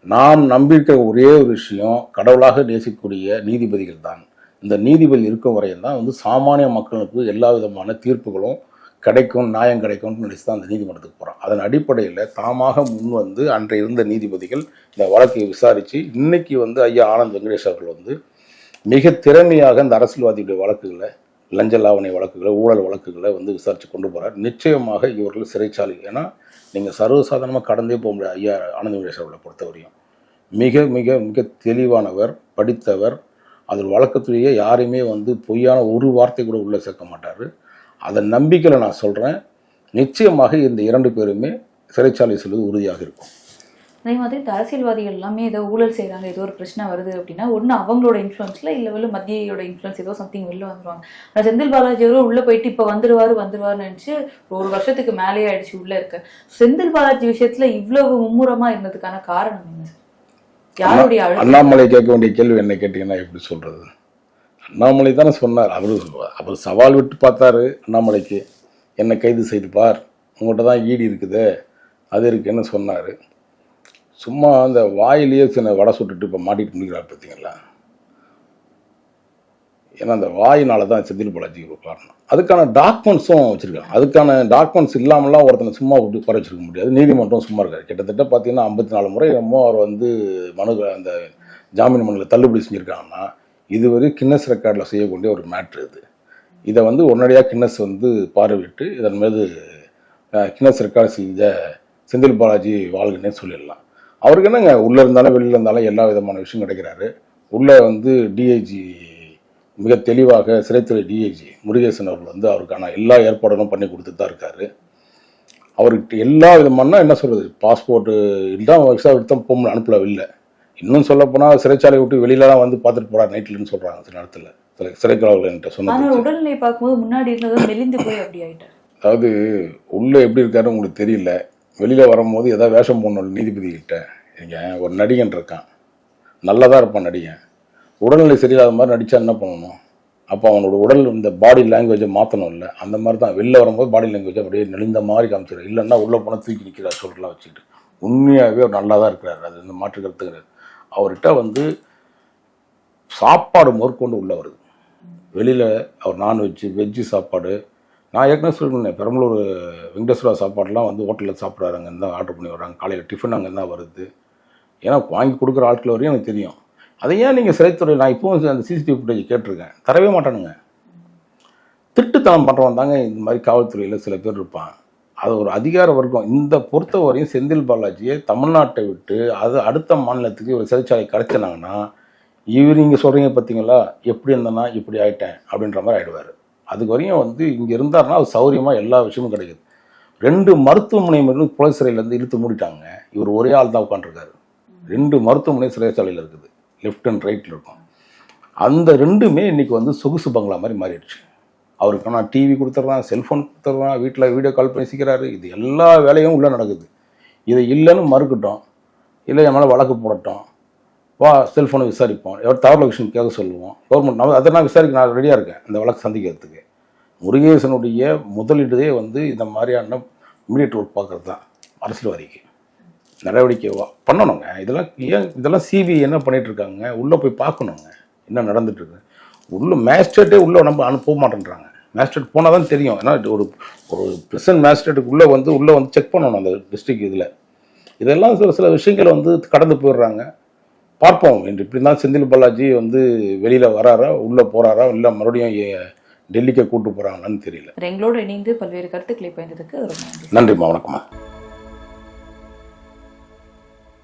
நாம் நம்பியிருக்கிற ஒரே ஒரு விஷயம் கடவுளாக நேசிக்கக்கூடிய நீதிபதிகள் தான். இந்த நீதிபதி இருக்கும் வரையும் தான் வந்து சாமானிய மக்களுக்கு எல்லா விதமான தீர்ப்புகளும் கிடைக்கும் நியாயம் கிடைக்கும்னு நினைச்சு தான் அந்த நீதிமன்றத்துக்கு போகிறோம் அதன் அடிப்படையில் தாமாக முன் வந்து அன்றை இருந்த நீதிபதிகள் இந்த வழக்கை விசாரித்து இன்னைக்கு வந்து ஐயா ஆனந்த் வெங்கடேஷ் அவர்கள் வந்து மிக திறமையாக இந்த அரசியல்வாதியுடைய வழக்குகளை லஞ்ச லாவணை வழக்குகளை ஊழல் வழக்குகளை வந்து விசாரித்து கொண்டு போகிறார் நிச்சயமாக இவர்கள் சிறைச்சாலை. ஏன்னா நீங்கள் சர்வசாதாரணமாக கடந்தே போக முடியாது ஐயா ஆனந்த் வெங்கடேஷ் அவர்களை பொறுத்தவரையும். மிக மிக மிக தெளிவானவர் படித்தவர் அதில் வழக்கத்திலேயே யாரையுமே வந்து பொய்யான ஒரு வார்த்தை கூட உள்ளே சேர்க்க மாட்டார். அதன் நம்பிக்கையில் நான் சொல்கிறேன் நிச்சயமாக இந்த இரண்டு பேருமே சிறைச்சாலை செல்வது உறுதியாக இருக்கும். அதே மாதிரி இந்த அரசியல்வாதிகள் எல்லாமே ஏதோ ஊழல் செய்கிறாங்க ஏதோ ஒரு பிரச்சனை வருது அப்படின்னா ஒன்று அவங்களோட இன்ஃப்ளூன்ஸில் இல்லை வெளில மத்தியோட இன்ஃப்ளூயன்ஸ் ஏதோ சம்திங் வெளில வந்துருவாங்க. ஆனால் செந்தில் பாலாஜி அவரும் உள்ளே போயிட்டு இப்போ வந்துருவாரு வந்துருவார்னு நினச்சி ஒரு வருஷத்துக்கு மேலேயே ஆயிடுச்சு உள்ளே இருக்க. செந்தில் பாலாஜி விஷயத்தில் இவ்வளவு மும்முரமாக இருந்ததுக்கான காரணம் என்ன? சார் அண்ணாமலை கேட்க வேண்டிய கேள்வி என்ன கேட்டிங்கன்னா எப்படி சொல்கிறது அண்ணாமலை தானே சொன்னார். அவர் அவர் சவால் விட்டு பார்த்தாரு அண்ணாமலைக்கு. என்னை கைது செய்து பார். உங்கள்கிட்ட தான் ஈடி இருக்குது. அது இருக்குன்னு சொன்னார். சும்மா அந்த வாயிலேயே சின்ன வடை சுட்டுட்டு இப்போ மாட்டிட்டு முடிக்கிறார் பார்த்தீங்களா ஏன்னா அந்த வாயினால தான் செந்தில் பாலாஜிக்கு ஒரு காரணம். அதுக்கான டாக்குமெண்ட்ஸும் வச்சுருக்காங்க. அதுக்கான டாக்குமெண்ட்ஸ் இல்லாமலாம் ஒருத்தனை சும்மா விட்டு குறை வச்சிருக்க முடியாது. நீதிமன்றம் சும்மா இருக்காரு கிட்டத்தட்ட பார்த்தீங்கன்னா ஐம்பத்தி நாலு முறை என்னமோ அவர் வந்து மனு அந்த ஜாமீன் மனுவில் தள்ளுபடி செஞ்சுருக்காங்கன்னா இதுவரை கின்னஸ் ரெக்கார்டில் செய்யக்கூடிய ஒரு மேட்ரு இது. இதை வந்து உடனடியாக கின்னஸ் வந்து பார்வையிட்டு இதன் மீது கின்னஸ் ரெக்கார்டு செய்த செந்தில் பாலாஜி வாழ்கனே சொல்லிடலாம். அவருக்கு என்னங்க? உள்ளே இருந்தாலும் வெளியில் இருந்தாலும் எல்லா விதமான விஷயம் கிடைக்கிறாரு. உள்ளே வந்து டிஐஜி மிக தெளிவாக சிறைத்துறை டிஐஜி முருகேசன் அவர்கள் வந்து அவருக்கான எல்லா ஏற்பாடுகளும் பண்ணி கொடுத்துட்டு தான் இருக்காரு. அவர்கிட்ட எல்லா விதமான என்ன சொல்றது பாஸ்போர்ட்டு இல்லாம விசா எடுத்தோம் போக அனுப்பல இல்லை இன்னும் சொல்ல போனால் சிறைச்சாலை விட்டு வெளியிலலாம் வந்து பார்த்துட்டு போறார் நைட்லன்னு சொல்றாங்க சில நேரத்தில். சில சிறைக்காவலர்கள் என்கிட்ட சொன்னது உடல்நிலை பார்க்கும்போது முன்னாடி இருந்ததும் மெலிந்து போய் அப்படி ஆயிட்டார். அதாவது உள்ள எப்படி இருக்காரு உங்களுக்கு தெரியல. வெளியில வரும்போது ஏதாவது வேஷம் போடணும் நீதிபதி கிட்ட நீங்க ஒரு நடிகன் இருக்கான். நல்லதா இருப்பான் நடிகன். உடல்நிலை சரியில்லாத மாதிரி நடித்தா என்ன பண்ணணும்? அப்போ அவனோட உடல் இந்த பாடி லாங்குவேஜை மாற்றணும் இல்லை அந்த மாதிரி தான். வெளில வரும்போது பாடி லாங்குவேஜ் அப்படியே நெளிந்த மாதிரி காமிச்சிடும் இல்லைன்னா உள்ளே போனால் தூக்கி நிற்கிறார் சொல்கிறலாம் வச்சுக்கிட்டு. உண்மையாகவே அவர் நல்லா தான் இருக்கிறார். அது இந்த மாற்று கருத்து கிடையாது. அவர்கிட்ட வந்து சாப்பாடு முதற்கொண்டு உள்ளே வருது வெளியில் அவர் நான்வெஜ்ஜு வெஜ்ஜு சாப்பாடு. நான் ஏற்கனவே சொல்லியிருந்தேன் பெரம்பலூர் வெங்கடேஸ்வரா சாப்பாடுலாம் வந்து ஹோட்டலில் சாப்பிட்றாரு அங்கே இருந்தால் ஆர்டர் பண்ணி வர்றாங்க. காலையில் டிஃபன் அங்கே தான் வருது. ஏன்னா வாங்கி கொடுக்குற ஆட்கள் வரையும் எனக்கு தெரியும். அதை ஏன் நீங்கள் சிறைத்துறை நான் இப்போவும் அந்த சிசிடிவி ஃபுட்டேஜ் கேட்டிருக்கேன். தரவே மாட்டானுங்க. திருட்டுத்தனம் பண்ணுறவன் தாங்க இந்த மாதிரி காவல்துறையில் சில பேர் இருப்பான். அது ஒரு அதிகார வர்க்கம். இந்த பொறுத்தவரையும் செந்தில் பாலாஜியை தமிழ்நாட்டை விட்டு அது அடுத்த மாநிலத்துக்கு ஒரு சிறைச்சாலை கிடச்சினாங்கன்னா இவர் இங்கே சொல்கிறீங்க பார்த்தீங்களா எப்படி இருந்தேன்னா இப்படி ஆயிட்டேன் அப்படின்ற மாதிரி ஆகிடுவார் அதுக்கு வரையும் வந்து இங்கே இருந்தாருன்னா அது சௌரியமாக எல்லா விஷயமும் கிடைக்குது. ரெண்டு மருத்துவமனை மட்டும் புலை சிறையிலேருந்து இழுத்து மூடிட்டாங்க. இவர் ஒரே ஆள் தான் உட்காந்துருக்காரு ரெண்டு மருத்துவமனை சிறைச்சாலையில் இருக்குது. லெஃப்ட் அண்ட் ரைட்டில் இருக்கும். அந்த ரெண்டுமே இன்னைக்கு வந்து சொகுசு பங்களா மாதிரி மாறிடுச்சு. அவருக்கு நான் டிவி கொடுத்துட்றான் செல்ஃபோன் கொடுத்துட்றான் வீட்டில் வீடியோ கால் பேசிக்கிறாரு இது எல்லா வேலையும் உள்ளே நடக்குது. இது இல்லைன்னு மறுக்கட்டும். இல்லை என் மேலே வழக்கு போடட்டும். வா செல்ஃபோனை விசாரிப்போம். எவ்வளோ தகவல் விஷயம் கேட்க சொல்லுவோம். கவர்மெண்ட் நான் அதை நான் விசாரிக்க நான் ரெடியாக இருக்கேன் இந்த வழக்கு சந்திக்கிறதுக்கு. முருகேசனுடைய முதலீடுதே வந்து இந்த மாதிரியான இமீடியட் ஒர்க் பார்க்குறது தான் அரசியல்வாதிக்கு. நடவடிக்கை வா- பண்ணணுங்க. இதெல்லாம் ஏன் இதெல்லாம் சிபிஐ என்ன பண்ணிட்டு இருக்காங்க உள்ளே போய் பார்க்கணுங்க. என்ன நடந்துட்டு இருக்கு உள்ள மேஜிஸ்ட்ரேட்டே உள்ளே நம்ம அனுப்ப மாட்டேன்றாங்க. மேஜிஸ்ட்ரேட் போனால் தான் தெரியும். ஏன்னா ஒரு ஒரு பிரசன்ட் மேஜிஸ்ட்ரேட்டுக்கு உள்ளே வந்து உள்ளே வந்து செக் பண்ணணும் அந்த டிஸ்ட்ரிக்ட் இதில். இதெல்லாம் சில சில விஷயங்களை வந்து கடந்து போயிடுறாங்க. பார்ப்போம். என்று இப்படி தான் செந்தில் பாலாஜி வந்து வெளியில் வராரா உள்ளே போகிறாரா இல்லை மறுபடியும் டெல்லிக்கு கூட்டு போகிறாங்களான்னு தெரியல. எங்களோட இணைந்து பல்வேறு கருத்துக்களை பயந்ததுக்கு நன்றிம்மா வணக்கம்மா.